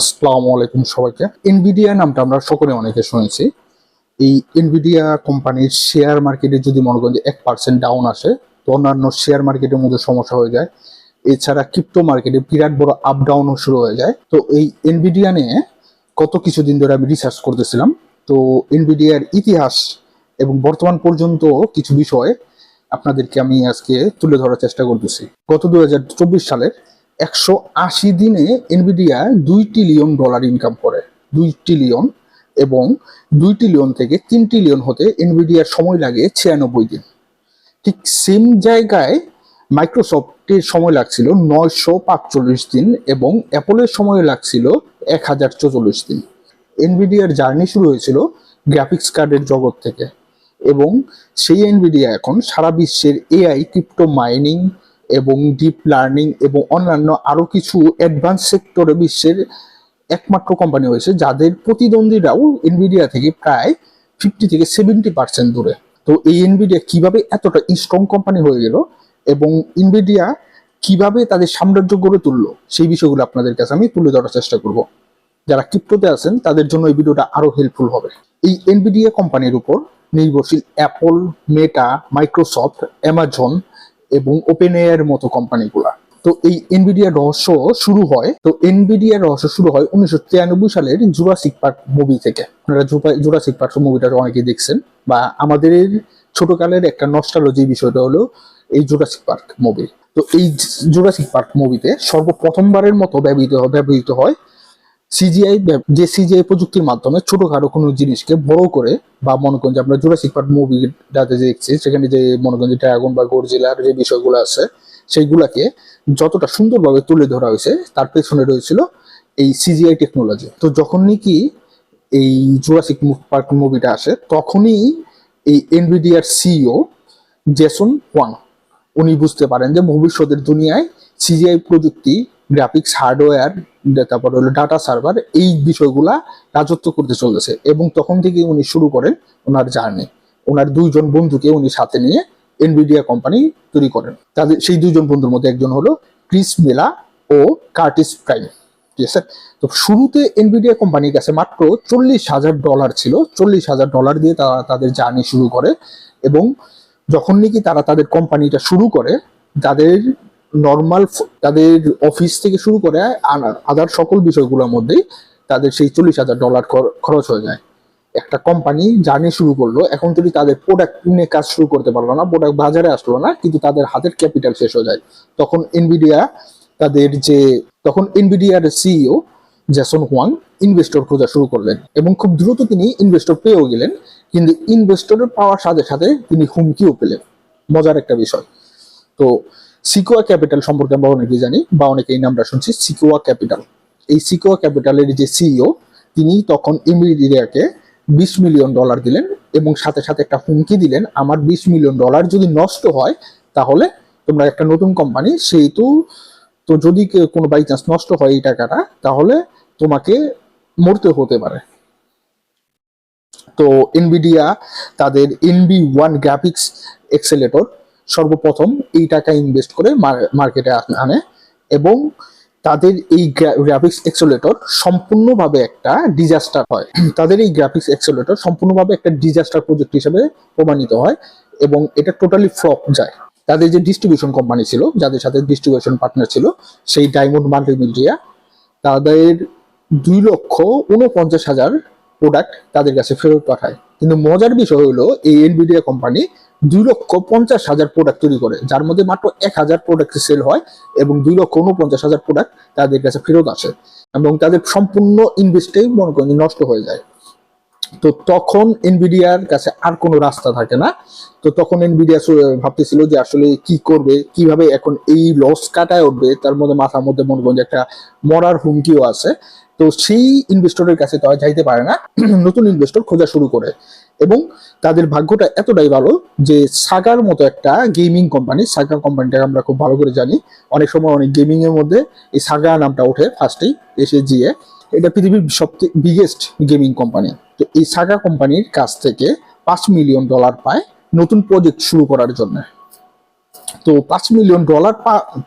আসসালামু আলাইকুম সবাইকে। এনভিডিয়া নামটা আমরা সকলে অনেকে শুনেছি। এই এনভিডিয়া কোম্পানির শেয়ার মার্কেটে যদি মনে করেন যে এক পার্সেন্ট ডাউন আসে, তো অন্যান্য শেয়ার মার্কেটের মধ্যে সমস্যা হয়ে যায়। এছাড়া ক্রিপ্টো মার্কেটে বিরাট বড় আপ ডাউনও শুরু হয়ে যায়। তো এই এনভিডিয়া নিয়ে কত কিছুদিন ধরে আমি রিসার্চ করতেছিলাম। তো এনভিডিয়ার ইতিহাস এবং বর্তমান পর্যন্ত কিছু বিষয় আপনাদেরকে আমি আজকে তুলে ধরার চেষ্টা করতেছি। গত দু সালের একশো আশি দিনে এনভিডিয়া দুই ট্রিলিয়ন ডলার ইনকাম করে। দুই ট্রিলিয়ন এবং দুই ট্রিলিয়ন থেকে তিন ট্রিলিয়ন হতে এনভিডিয়ার সময় লাগে ছিয়ানব্বই দিন। ঠিক সেম জায়গায় মাইক্রোসফটের সময় লাগছিল নয়শো পাঁচচল্লিশ দিন এবং অ্যাপলের সময় লাগছিল এক হাজার চৌচল্লিশ দিন। এনভিডিয়ার জার্নি শুরু হয়েছিল গ্রাফিক্স কার্ডের জগৎ থেকে এবং সেই এনভিডিয়া এখন সারা বিশ্বের এআই ক্রিপ্টো মাইনিং এবং ডিপ লার্নিং এবং অন্যান্য আরও কিছু অ্যাডভান্স সেক্টরে বিশ্বের একমাত্র কোম্পানি হয়েছে, যাদের প্রতিদ্বন্দ্বীরাও এনভিডিয়া থেকে প্রায় ফিফটি থেকে সেভেন্টি পার্সেন্ট দূরে। তো এই এনভিডিয়া কীভাবে এতটা স্ট্রং কোম্পানি হয়ে গেল এবং ইনভিডিয়া কীভাবে তাদের সাম্রাজ্য গড়ে তুললো, সেই বিষয়গুলো আপনাদের কাছে আমি তুলে ধরার চেষ্টা করব। যারা ক্রিপ্টোতে আছেন, তাদের জন্য এই ভিডিওটা আরও হেল্পফুল হবে। এই এনভিডিয়া কোম্পানির উপর নির্ভরশীল অ্যাপল মেটা মাইক্রোসফট অ্যামাজন এবং ওপেন এর মতো কোম্পানিগুলা তো এই এনভিডিয়ার রহস্য শুরু হয়, তো এনভিডিয়ার রহস্য শুরু হয় উনিশশো তিরানব্বই সালের জুরাসিক পার্ক মুভি থেকে। আপনারা জুরাসিক পার্ক মুভিটা অনেকেই দেখছেন, বা আমাদের ছোটকালের একটা নস্টালজি বিষয়টা হলো এই জুরাসিক পার্ক মুভি তো এই জুরাসিক পার্ক মুভিতে সর্বপ্রথমবারের মতো ব্যবহৃত ব্যবহৃত হয় সিজিআই যে সিজিআই প্রযুক্তির মাধ্যমে ছোটখাটো কোনো জিনিসকে বড় করে বা মনে করেন যে আমরা জুরাসিক পার্ক মুভিটাতে যে দেখছি, সেখানে যে মনে করেন যে ড্রাগন বা গরজিলার যে বিষয়গুলো আছে, সেইগুলাকে যতটা সুন্দরভাবে তুলে ধরা হয়েছে, তার পেছনে রয়েছিল এই সিজিআই টেকনোলজি তো যখন নাকি এই জুরাসিক পার্ক মুভিটা আসে, তখনই এই এনভিডিআর সিইও জেসন ওয়াং উনি বুঝতে পারেন যে ভবিষ্যতের দুনিয়ায় সিজিআই প্রযুক্তি গ্রাফিক্স হার্ডওয়্যার তারপর হলো ডাটা সার্ভার এই বিষয়গুলা রাজত্ব করতে চলেছে এবং তখন থেকে উনি শুরু করেন ওনার জার্নি ওনার দুইজন বন্ধুকে উনি সাথে নিয়ে এনভিডিয়া কোম্পানি তৈরি করেন। তাদের সেই দুইজন বন্ধুর মধ্যে একজন হলো ক্রিস মেলা ও কার্টিস প্রাইম। ঠিক আছে? তো শুরুতে এনভিডিয়া কোম্পানির কাছে মাত্র চল্লিশ হাজার ডলার ছিল। চল্লিশ হাজার ডলার দিয়ে তারা তাদের জার্নি শুরু করে এবং যখন নাকি তারা তাদের কোম্পানিটা শুরু করে, তাদের নর্মাল তাদের অফিস থেকে শুরু করে আদার সকল বিষয়গুলোর মধ্যেই তাদের সেই চল্লিশ হাজার ডলার খরচ হয়ে যায়। একটা কোম্পানি জার্নি শুরু করল, এখন যদি তাদের প্রোডাক্ট নিয়ে কাজ শুরু করতে পারল না প্রোডাক্ট বাজারে আসলো না, কিন্তু তাদের হাতের ক্যাপিটাল শেষ হয়ে যায়। তখন এনভিডিয়া তাদের যে, তখন এনভিডিয়ার সিইও জ্যাসন হোয়াং ইনভেস্টর খোঁজা শুরু করলেন এবং খুব দ্রুত তিনি ইনভেস্টর পেয়েও গেলেন, কিন্তু ইনভেস্টরের পাওয়ার সাথে সাথে তিনি হুমকিও পেলেন। মজার একটা বিষয়। তো সিকোয়া ক্যাপিটাল সম্পর্কে আমরা অনেকে জানি বা অনেকে এই নামটা শুনছি সিকোয়া ক্যাপিটাল এই সিকোয়া ক্যাপিটালের যে সিইও তিনি তখন ইমিডিয়াকে বিশ মিলিয়ন ডলার দিলেন এবং সাথে সাথে একটা হুমকি দিলেন, আমার বিশ মিলিয়ন ডলার যদি নষ্ট হয়, তাহলে তোমরা একটা নতুন কোম্পানি সেহেতু তো যদি কোনো বাই চান্স নষ্ট হয় এই টাকাটা, তাহলে তোমাকে মরতে হতে পারে। তো এনভিডিয়া তাদের এনবি ওয়ান গ্রাফিক্স এক্সেলেটর সর্বপ্রথম এই টাকা ইনভেস্ট করে মার্কেটে আনে এবং তাদের এই গ্রাফিক্স এক্সোলেটর সম্পূর্ণভাবে একটা ডিজাস্টার হয়। তাদের এই গ্রাফিক্স এক্সোলেটর সম্পূর্ণভাবে একটা ডিজাস্টার প্রজেক্ট হিসেবে প্রমাণিত হয় এবং এটা টোটালি ফ্লপ যায়। তাদের যে ডিস্ট্রিবিউশন কোম্পানি ছিল, যাদের সাথে ডিস্ট্রিবিউশন পার্টনার ছিল, সেই ডায়মন্ড মাল্টিমিডিয়া তাদের দুই লক্ষ উনপঞ্চাশ হাজার প্রোডাক্ট তাদের কাছে ফেরত পাঠায়। কিন্তু মজার বিষয় হলো, এই এনভিডিয়া কোম্পানি দুই লক্ষ পঞ্চাশ হাজার প্রোডাক্ট তৈরি করে, যার মধ্যে মাত্র এক হাজার প্রোডাক্ট সেল হয় এবং দুই লক্ষ উনপঞ্চাশ হাজার প্রোডাক্ট তাদের কাছে ফেরত আসে এবং তাদের সম্পূর্ণ ইনভেস্টেই মনে করেন নষ্ট হয়ে যায়। তো তখন এনভিডিয়ার কাছে আর কোনো রাস্তা থাকে না। তো তখন এনভিডিয়া ভাবতেছিল যে আসলে কি করবে, কীভাবে এখন এই লস কাটায় উঠবে, তার মধ্যে মাথার মধ্যে মনে করেন একটা মরার হুমকিও আছে। তো সেই ইনভেস্টরের কাছে তো যাইতে পারে না। নতুন ইনভেস্টর খোঁজা শুরু করে এবং তাদের ভাগ্যটা এতটাই ভালো যে সাগার মতো একটা গেমিং কোম্পানি সাগা কোম্পানিটাকে আমরা খুব ভালো করে জানি। অনেক সময় অনেক গেমিং এর মধ্যে এই সাগা নামটা ওঠে ফার্স্টেই এসে জিয়ে এটা পৃথিবীর সবথেকে বিগেস্ট গেমিং কোম্পানি তো এই সাগা কোম্পানির কাছ থেকে পাঁচ মিলিয়ন ডলার পায় নতুন প্রজেক্ট শুরু করার জন্য। তো পাঁচ মিলিয়ন ডলার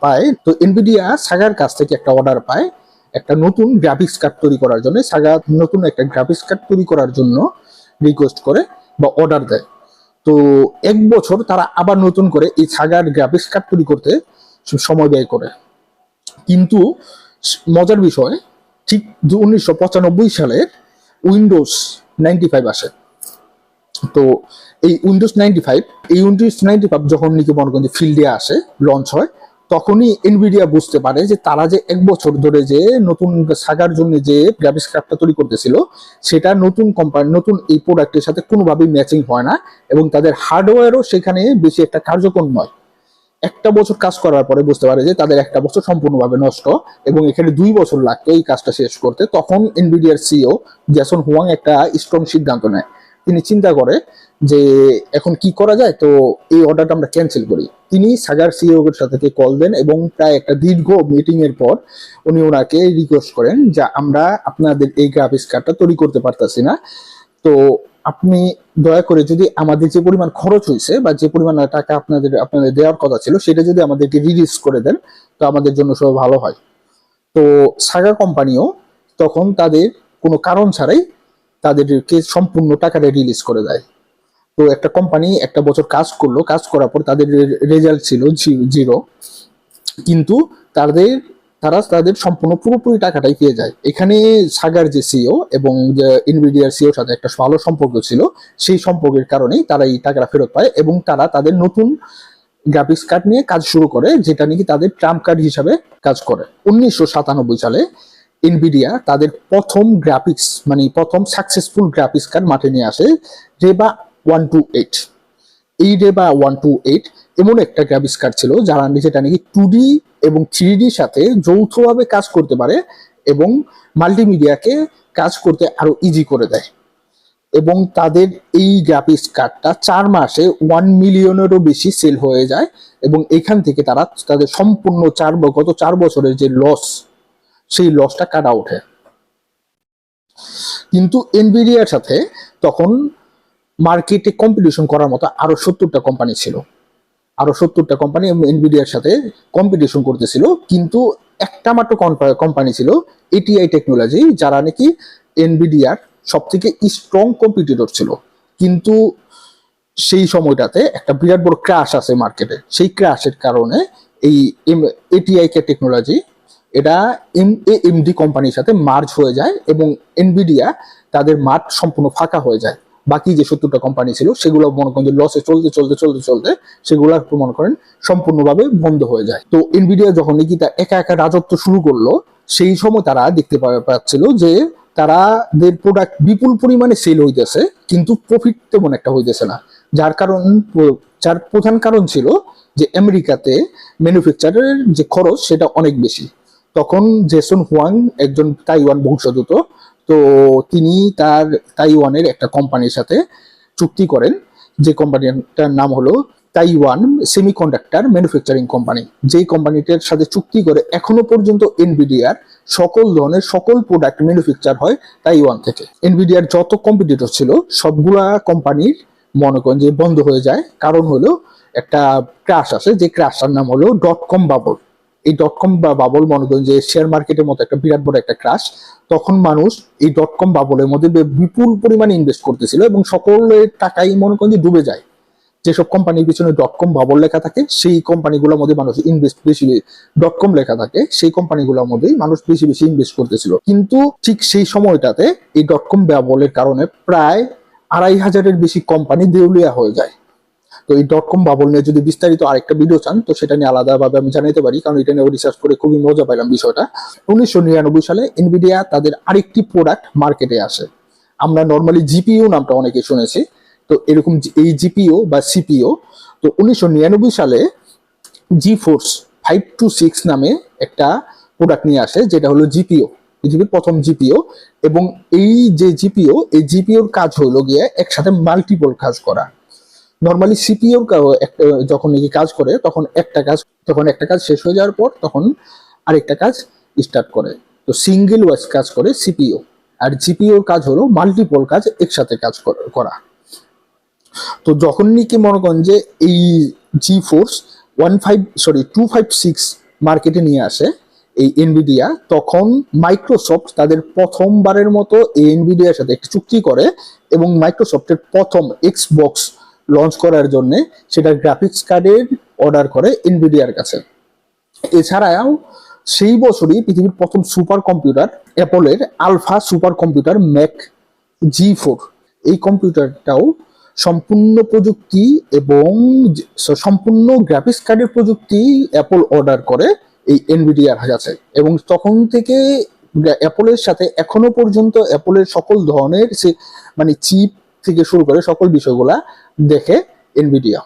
পায়। তো এনভিডিয়া সাগার কাছ থেকে একটা অর্ডার পায়। একটা নতুন গ্রাফিক্স কার্ড তৈরি করার জন্য, সাগা নতুন একটা গ্রাফিক্স কার্ড তৈরি করার জন্য রিকোয়েস্ট করে বা অর্ডার দেয়। তো এক বছর তারা আবার নতুন করে এই সাগার গ্রাফিক্স কার্ড তৈরি করতে সময় ব্যয় করে। কিন্তু মজার বিষয়, ঠিক উনিশশো সালের উইন্ডোজ নাইনটি ফাইভ আসে। তো এই উইন্ডোজ নাইনটি ফাইভ, এই উইন্ডোজ নাইনটি ফাইভ যখন নাকি মনে যে ফিল্ডে আসে লঞ্চ হয় তখনই এনভিডিয়া বুঝতে পারে যে তারা যে এক বছর ধরে যে নতুন সাগার জন্য যে গ্রাফিক্স কার্ডটা তৈরি করতেছিল, সেটা নতুন কোম্পানি নতুন এই প্রোডাক্টের সাথে কোনোভাবেই ম্যাচিং হয় না এবং তাদের হার্ডওয়্যারও সেখানে বেশি একটা কার্যকর নয়। একটা বছর কাজ করার পরে বুঝতে পারে যে তাদের একটা বছর সম্পূর্ণভাবে নষ্ট এবং এখানে দুই বছর লাগতো এই কাজটা শেষ করতে। তখন এনভিডিয়ার সিও জ্যাসন হুয়াং একটা স্ট্রং সিদ্ধান্ত নেয়। তিনি চিন্তা করে যে এখন কি করা যায়, তো এই অর্ডারটা আমরা ক্যান্সেল করি। তিনি সাগার সিও এর সাথে কল দেন এবং প্রায় একটা দীর্ঘ মিটিং এর পর উনি ওনাকে রিকোয়েস্ট করেন যে আমরা আপনাদের এই গ্রাফিক্স কার্ডটা তৈরি করতে পারতাছি না। তো আপনি দয়া করে যদি আমাদের যে পরিমাণ খরচ হয়েছে বা যে পরিমাণ টাকা আপনাদের আপনাদের দেওয়ার কথা ছিল, সেটা যদি আমাদেরকে রিলিজ করে দেন, তো আমাদের জন্য সব ভালো হয়। তো সাগা কোম্পানিও তখন তাদের কোনো কারণ ছাড়াই তাদেরকে সম্পূর্ণ টাকাটা রিলিজ করে দেয়। তো একটা কোম্পানি একটা বছর কাজ করল, কাজ করার পর তাদের রেজাল্ট ছিল জিরো কিন্তু তাদের, তারা তাদের সম্পূর্ণ পুরোপুরি টাকাটাই পেয়ে যায়। এখানে সাগার যে সিও এবং যে ইনভিডিয়ার সিওর সাথে একটা ভালো সম্পর্ক ছিল, সেই সম্পর্কের কারণেই তারা এই টাকাটা ফেরত পায় এবং তারা তাদের নতুন গ্রাফিক্স কার্ড নিয়ে কাজ শুরু করে, যেটা নাকি তাদের ট্রাম্প কার্ড হিসাবে কাজ করে। উনিশশো সাতানব্বই সালে ইনভিডিয়া তাদের প্রথম গ্রাফিক্স মানে প্রথম সাকসেসফুল গ্রাফিক্স কার্ড মাঠে নিয়ে আসে রেবা ওয়ান টু এইট এই রেবা ওয়ান টু এইট এমন একটা গ্রাফিক্স কার্ড ছিল যারা যেটা নাকি টু ডি এবং থ্রি ডির সাথে যৌথভাবে কাজ করতে পারে এবং মাল্টিমিডিয়াকে কাজ করতে আরও ইজি করে দেয়। এবং তাদের এই গ্রাফিক্স কার্ডটা চার মাসে ওয়ান মিলিয়নেরও বেশি সেল হয়ে যায় এবং এখান থেকে তারা তাদের সম্পূর্ণ চার গত চার বছরের যে লস সেই লসটা কাটা ওঠে। কিন্তু এনভিডিয়ার সাথে তখন মার্কেটে কম্পিটিশন করার মতো আরও সত্তরটা কোম্পানি ছিল। আরও সত্তরটা কোম্পানি এনভিডিয়ার সাথে কম্পিটিশন করতেছিল। কিন্তু একটা মাত্র কোম্পানি ছিল এটিআই টেকনোলজি যারা নাকি এনভিডিয়ার সব থেকে স্ট্রং কম্পিটিটর ছিল। কিন্তু সেই সময়টাতে একটা বিরাট বড় ক্রাশ আছে মার্কেটে সেই ক্রাশের কারণে এই এটিআই কে টেকনোলজি এটা এম, এ এমডি কোম্পানির সাথে মার্জ হয়ে যায় এবং এনভিডিয়া তাদের মাঠ সম্পূর্ণ ফাঁকা হয়ে যায়। বাকি যে সত্তরটা কোম্পানি ছিল, সেগুলো মনে করেন যে লসে চলতে চলতে চলতে চলতে সেগুলো মনে করেন সম্পূর্ণভাবে বন্ধ হয়ে যায়। তো এনবিডিয়া যখন নাকি তা একা একা রাজত্ব শুরু করল, সেই সময় তারা দেখতে পাচ্ছিল যে তারা দের প্রোডাক্ট বিপুল পরিমাণে সেল হইতেছে, কিন্তু প্রফিট তেমন একটা হইতেছে না। যার কারণ, যার প্রধান কারণ ছিল যে আমেরিকাতে ম্যানুফ্যাকচারের যে খরচ, সেটা অনেক বেশি। তখন জেসন হুয়াং একজন তাইওয়ান বংশোদ্ভূত, তো তিনি তার তাইওয়ানের একটা কোম্পানির সাথে চুক্তি করেন। যে কোম্পানিটার নাম হলো তাইওয়ান সেমিকন্ডাক্টর ম্যানুফ্যাকচারিং কোম্পানি যেই কোম্পানিটার সাথে চুক্তি করে এখনও পর্যন্ত এনভিডিয়ার সকল ধরনের সকল প্রোডাক্ট ম্যানুফ্যাকচার হয় তাইওয়ান থেকে। এনভিডিয়ার যত কম্পিটিটর ছিল, সবগুলা কোম্পানির মনে করেন যে বন্ধ হয়ে যায়। কারণ হলো একটা ক্রাশ আসে, যে ক্রাশটার নাম হলো ডট কম বাবল এই ডট কম বা বাবল মনে করেন যে শেয়ার মার্কেটের মতো একটা বিরাট বড় একটা ক্রাশ তখন মানুষ এই ডট কম বাবলের মধ্যে বিপুল পরিমাণে ইনভেস্ট করতেছিল এবং সকলের টাকাই মনে করেন যে ডুবে যায়। যেসব কোম্পানির পিছনে ডট কম বাবল লেখা থাকে, সেই কোম্পানিগুলোর মধ্যে মানুষ ইনভেস্ট বেশি ডট কম লেখা থাকে, সেই কোম্পানিগুলোর মধ্যেই মানুষ বেশি বেশি ইনভেস্ট করতেছিল। কিন্তু ঠিক সেই সময়টাতে এই ডট কম বাবলের কারণে প্রায় আড়াই হাজারের বেশি কোম্পানি দেউলিয়া হয়ে যায়। তো এই ডট কম বাবল নিয়ে যদি বিস্তারিত আরেকটা ভিডিও চান, তো সেটা নিয়ে আলাদাভাবে আমি জানাতে পারি, কারণ এটা নিয়ে রিসার্চ করে খুবই মজা পাইলাম বিষয়টা। উনিশশো নিরানব্বই সালে এনভিডিয়া তাদের আরেকটি প্রোডাক্ট মার্কেটে আসে। আমরা নর্মালি জিপিও নামটা অনেকে শুনেছি, তো এরকম এই জিপিও বা সিপিও তো উনিশশো নিরানব্বই সালে GeForce five two six নামে একটা প্রোডাক্ট নিয়ে আসে, যেটা হলো জিপিও পৃথিবীর প্রথম জিপিও এবং এই যে জিপিও এই জিপিওর কাজ হলো গিয়ে একসাথে মাল্টিপল কাজ করা। নর্মালি সিপিও একটা যখন নাকি কাজ করে, তখন একটা কাজ তখন একটা কাজ শেষ হয়ে যাওয়ার পর, তখন আরেকটা কাজ স্টার্ট করে। তো সিঙ্গেল ওয়াইজ কাজ করে সিপিও আর জিপিওর কাজ হলো মাল্টিপল কাজ একসাথে কাজ করা তো যখন নাকি মনে করেন যে এই GeForce one five sorry two five six মার্কেটে নিয়ে আসে, এই এনভিডিয়া তখন মাইক্রোসফট তাদের প্রথমবারের মতো এই এনভিডিয়ার সাথে একটি চুক্তি করে এবং মাইক্রোসফটের প্রথম এক্সবক্স লঞ্চ করার জন্য সেটা গ্রাফিক্স কার্ডের অর্ডার করে এনভিডিয়ার কাছে। এছাড়াও সেই বছরই পৃথিবীর প্রথম super computer অ্যাপলের alpha super computer Mac G four এই কম্পিউটারটাও সম্পূর্ণ প্রযুক্তি এবং সম্পূর্ণ গ্রাফিক্স কার্ডের প্রযুক্তি অ্যাপল অর্ডার করে এই এনভিডিআর কাছে। এবং তখন থেকে অ্যাপলের সাথে এখনও পর্যন্ত অ্যাপলের সকল ধরনের মানে চিপ থেকে শুরু করে সকল বিষয়গুলা দেখে এনবিডিয়া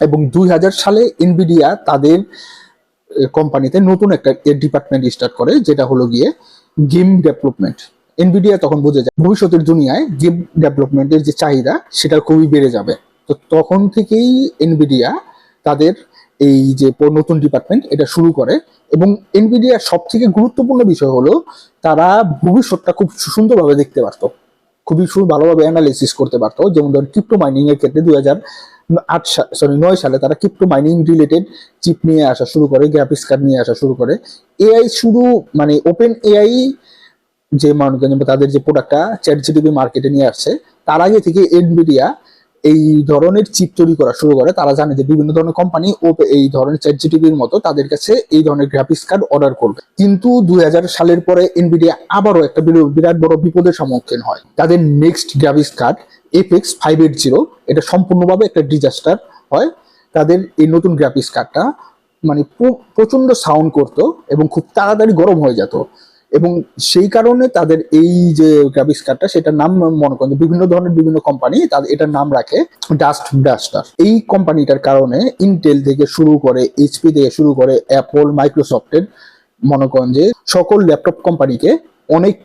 এবং দুই হাজার সালে এনবিডিয়া তাদের কোম্পানিতে নতুন একটা ডিপার্টমেন্ট স্টার্ট করে, যেটা হলো গিয়ে গেম ডেভেলপমেন্ট এনবিডিয়া তখন বুঝে যায়, ভবিষ্যতের দুনিয়ায় গেম ডেভেলপমেন্টের যে চাহিদা, সেটা খুবই বেড়ে যাবে। তো তখন থেকেই এনবিডিয়া তাদের এই যে নতুন ডিপার্টমেন্ট এটা শুরু করে। এবং এনভিডিয়ার সব থেকে গুরুত্বপূর্ণ বিষয় হলো, তারা ভবিষ্যৎটা খুব সুন্দরভাবে দেখতে পারতো। খুবই ভালোভাবে অ্যানালিসিস করতে পারতো। যেমন ধরুন ক্রিপ্টো মাইনিং এর ক্ষেত্রে দুই হাজার আট সরি নয় সালে তারা ক্রিপ্টো মাইনিং রিলেটেড চিপ নিয়ে আসা শুরু করে গ্রাফিক্স কার্ড নিয়ে আসা শুরু করে। এআই শুরু মানে ওপেন এআই যে মানুষ তাদের যে প্রোডাক্টটা চ্যাট জিটিপি মার্কেটে নিয়ে আসছে, তার আগে থেকে এনভিডিয়া এই ধরনের চিপ তৈরি করা শুরু করে, তারা জানে যে বিভিন্ন ধরনের কোম্পানি ও এই ধরনের চ্যাট জিটিপির মতো তাদের কাছে এই ধরনের গ্রাফিক্স কার্ড অর্ডার করবে। কিন্তু দুই হাজার সালের পরে এনভিডিয়া আবারও একটা বিরাট বড় বিপদের সম্মুখীন হয়। তাদের next graphics card FX five eight zero এটা সম্পূর্ণভাবে একটা ডিজাস্টার হয়। তাদের এই নতুন গ্রাফিক্স কার্ডটা মানে প্র- প্রচণ্ড সাউন্ড করতো এবং খুব তাড়াতাড়ি গরম হয়ে যেত। এবং সেই কারণে তাদের এই যে গ্রাফিক্স কার্ডটা সেটার নাম মনে করেন বিভিন্ন ধরনের বিভিন্ন কোম্পানি তাদের এটার নাম রাখে ডাস্ট ব্লাস্টার এই কোম্পানিটার কারণে ইন্টেল থেকে শুরু করে এইচপি থেকে শুরু করে অ্যাপল মাইক্রোসফটের মনে করেন যে সকল ল্যাপটপ কোম্পানিকে অনেক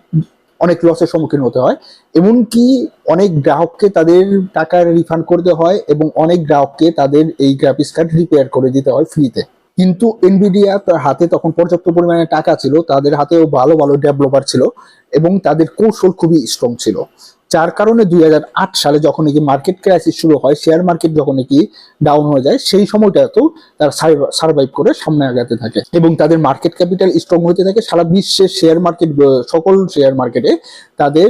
অনেক লসের সম্মুখীন হতে হয়। এমনকি অনেক গ্রাহককে তাদের টাকা রিফান্ড করতে হয় এবং অনেক গ্রাহককে তাদের এই গ্রাফিক্স কার্ড রিপেয়ার করে দিতে হয় ফ্রিতে কিন্তু এনভিডিয়া তার হাতে তখন পর্যাপ্ত পরিমাণে টাকা ছিল, তাদের হাতেও ভালো ভালো ডেভেলপার ছিল এবং তাদের কৌশল খুবই স্ট্রং ছিল। যার কারণে দুই হাজার আট সালে যখন নাকি মার্কেট ক্রাইসিস শুরু হয় শেয়ার মার্কেট যখন নাকি ডাউন হয়ে যায়, সেই সময়টাতেও তারা সার্ভাইভ করে সামনে আগাতে থাকে এবং তাদের মার্কেট ক্যাপিটাল স্ট্রং হতে থাকে। সারা বিশ্বের শেয়ার মার্কেট সকল শেয়ার মার্কেটে তাদের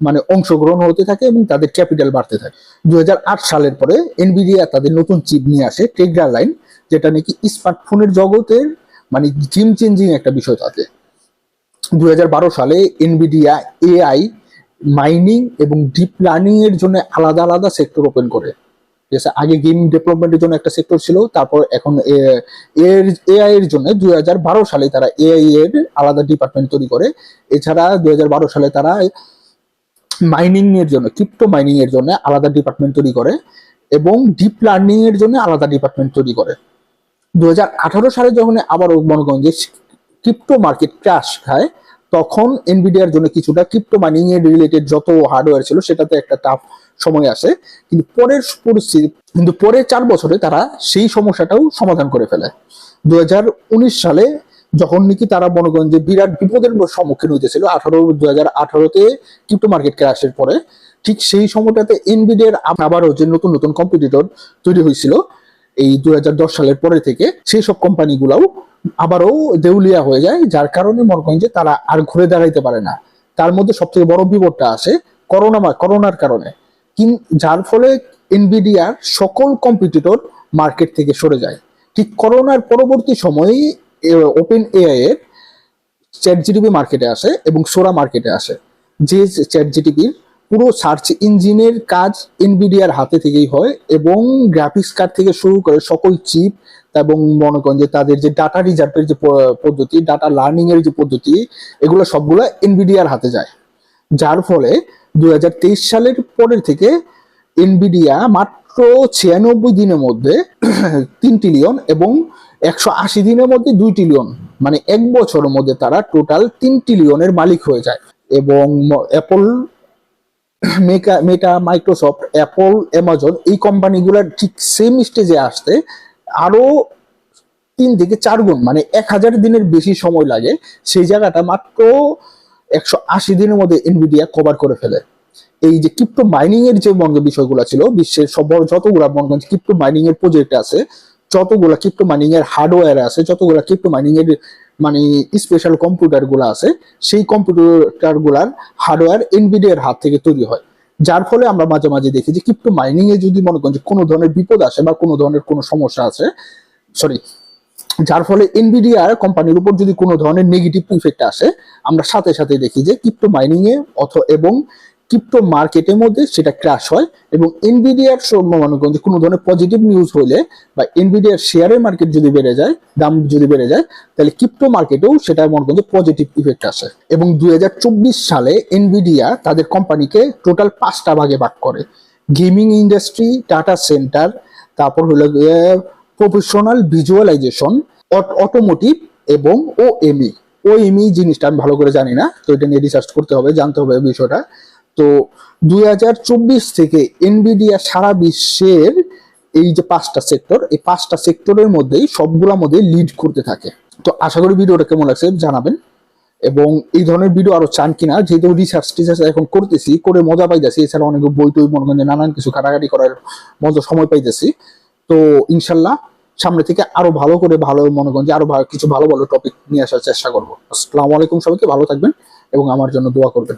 মানে অংশগ্রহণ হতে থাকে এবং তাদের ক্যাপিটাল বাড়তে থাকে। দুই হাজার আট সালের পরে এনভিডিয়া তাদের নতুন চিপ নিয়ে আসে টেগ্রা লাইন যেটা নাকি স্মার্টফোনের জগতের মানে জিম চেঞ্জিং একটা বিষয় থাকে। দু সালে এনভিডিয়া এআই মাইনিং এবং ডিপ লার্নিং এর জন্য আলাদা আলাদা সেক্টর ওপেন করে। আগে গেম ডেভেলপমেন্টের জন্য একটা সেক্টর ছিল, তারপর এখন এর এআই এর জন্য দুই হাজার বারো সালে তারা এআই এর আলাদা ডিপার্টমেন্ট তৈরি করে। এছাড়া দুই হাজার বারো সালে তারা মাইনিং এর জন্য ক্রিপ্টো মাইনিং এর জন্য আলাদা ডিপার্টমেন্ট তৈরি করে এবং ডিপ লার্নিং এর জন্য আলাদা ডিপার্টমেন্ট তৈরি করে। দুই হাজার আঠারো সালে যখন আবারও মনে যে ক্রিপ্টো মার্কেট ক্র্যাশ খায় তখন এনভিডিয়ার জন্য কিছুটা ক্রিপ্টো মাইনিং এর রিলেটেড যত হার্ডওয়্যার ছিল সেটাতে একটা টাফ সময় আসে। কিন্তু পরের পরিস্থিতি, কিন্তু পরের চার বছরে তারা সেই সমস্যাটাও সমাধান করে ফেলে। দুই হাজার উনিশ সালে যখন নাকি তারা যে বিরাট বিপদের সম্মুখীন হইতেছিল, আঠারো দু হাজার আঠারোতে ক্রিপ্টো মার্কেট ক্র্যাশের পরে, ঠিক সেই সময়টাতে এনভিডিয়ার আবারও যে নতুন নতুন কম্পিটিটর তৈরি হয়েছিল এই দুই সালের পরে থেকে সেই সব কোম্পানিগুলাও আবারও দেউলিয়া হয়ে যায়, যার কারণে মনে করেন যে তারা আর ঘুরে দাঁড়াইতে পারে না। তার মধ্যে সবথেকে বড় বিপদটা আসে করোনা করোনার কারণে। যার ফলে এনভিডিয়ার সকল কম্পিটিটর মার্কেট থেকে সরে যায়। ঠিক করোনার পরবর্তী সময়ে ওপেন এআই এর চ্যাট জিটিপি মার্কেটে আসে এবং সোরা মার্কেটে আসে। যে চ্যাট জিটিপির পুরো সার্চ ইঞ্জিনের কাজ এনভিডিয়ার হাতে থেকেই হয় এবং গ্রাফিক্স কার্ড থেকে শুরু করে সকল চিপ এবং মনে করেন যে তাদের যে ডাটা রিজার্ভের যে পদ্ধতি ডাটা লার্নিং এর যে পদ্ধতি, এগুলো সবগুলো এনভিডিয়ার হাতে যায়। যার ফলে দু হাজার তেইশ সালের পরের থেকে এনভিডিয়া মাত্র ছিয়ানব্বই দিনের মধ্যে তিন ট্রিলিয়ন এবং একশো আশি দিনের মধ্যে দুই ট্রিলিয়ন মানে এক বছরের মধ্যে তারা টোটাল তিন ট্রিলিয়নের মালিক হয়ে যায়। এবং অ্যাপল মেকা মেটা মাইক্রোসফট অ্যাপল অ্যামাজন এই কোম্পানিগুলোর ঠিক সেম স্টেজে আসতে আরও তিন থেকে চার গুণ মানে এক হাজার দিনের বেশি সময় লাগে সেই জায়গাটা মাত্র একশো আশি দিনের মধ্যে এনভিডিয়া কভার করে ফেলে। এই যে ক্রিপ্টো মাইনিং এর যে মনে বিষয়গুলো ছিল, বিশ্বের সব বড় যতগুলা করেন ক্রিপ্টো মাইনিং এর প্রজেক্ট আছে, যতগুলা ক্রিপ্টো মাইনিং এর হার্ডওয়্যার আছে, যতগুলা ক্রিপ্টো মাইনিং এর মানে স্পেশাল কম্পিউটারগুলো আছে, সেই কম্পিউটারগুলার হার্ডওয়্যার এনভিডিয়ার হাত থেকে তৈরি হয়। যার ফলে আমরা মাঝে মাঝে দেখি যে ক্রিপ্টো মাইনিং এ যদি মনে করেন যে কোনো ধরনের বিপদ আসে বা কোনো ধরনের কোনো সমস্যা আছে সরি যার ফলে এনভিডিআর কোম্পানির উপর যদি কোনো ধরনের নেগেটিভ ইফেক্ট আসে, আমরা সাথে সাথে দেখি যে ক্রিপ্টো মাইনিং এ অথ, এবং ক্রিপ্টো মার্কেটের মধ্যে সেটা ক্র্যাশ হয় এবং এনভিডিআর মনে কোনো ধরনের পজিটিভ নিউজ হলে বা এনভিডিআর শেয়ারের মার্কেট যদি বেড়ে যায়, দাম যদি বেড়ে যায়, তাহলে ক্রিপ্টো মার্কেটেও সেটা মনে করেন পজিটিভ ইফেক্ট আসে। এবং দুই হাজার চব্বিশ সালে এনভিডিয়া তাদের কোম্পানিকে টোটাল পাঁচটা ভাগে ভাগ করে। গেমিং ইন্ডাস্ট্রি টাটা সেন্টার তারপর হলো প্রফেশনাল ভিজুয়ালাইজেশন অটোমোটিভ এবং ও এমই ও এমই জিনিসটা আমি ভালো করে জানি না, তো এটা নিয়ে রিসার্চ করতে হবে, জানতে হবে বিষয়টা। তো দুই হাজার চব্বিশ থেকে এনভিডিয়া সারা বিশ্বের এই যে পাঁচটা সেক্টর এই পাঁচটা সেক্টরের মধ্যেই সবগুলোর মধ্যে লিড করতে থাকে। তো আশা করি ভিডিওটা কেমন লাগছে জানাবেন। এবং এই ধরনের ভিডিও আরও চান কিনা, যেহেতু রিসার্চ টিসার্চ এখন করতেছি, করে মজা পাইতেছি। এছাড়া অনেক বই টই মনে করেন নানান কিছু কাটাকাটি করার মজা সময় পাইতেছি। তো ইনশাল্লাহ সামনে থেকে আরও ভালো করে ভালো মনে করেন যে আরও কিছু ভালো ভালো টপিক নিয়ে আসার চেষ্টা করব। আসসালামু আলাইকুম সবাইকে, ভালো থাকবেন এবং আমার জন্য দোয়া করবেন।